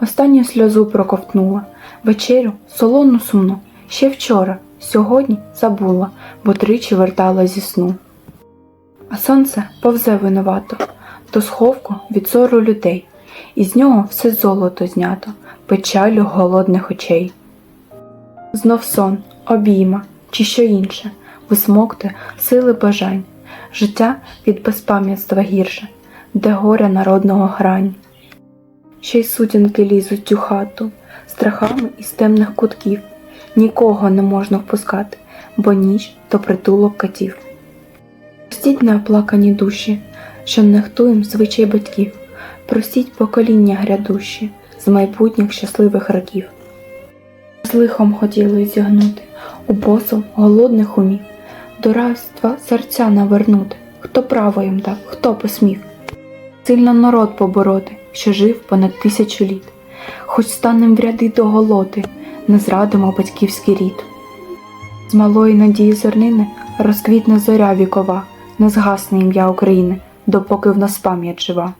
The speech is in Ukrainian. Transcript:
Останню сльозу проковтнула, вечерю солону сумну, ще вчора, сьогодні забула, бо тричі вертала зі сну. А сонце повзе винувато, до сховку від зору людей, і з нього все золото знято, печалю голодних очей. Знов сон, обійма чи що інше, висмокте сили бажань, життя від безпам'ятства гірше, де горя народного грань. Ще й сутінки лізуть у хату, страхами із темних кутків, нікого не можна впускати, бо ніч то притулок катів. Простіть неоплакані душі, що нехтуєм звичай батьків, простіть покоління грядущі з майбутніх щасливих років. З лихом хотіли зігнути у посол голодних умів, до рабства серця навернути, хто право їм дав, хто посмів, сильно народ побороти, що жив понад тисячу літ, хоч станем в ряди до голоти, не зрадимо батьківський рід. З малої надії зернини розквітне зоря вікова, не згасне ім'я України, допоки в нас пам'ять жива.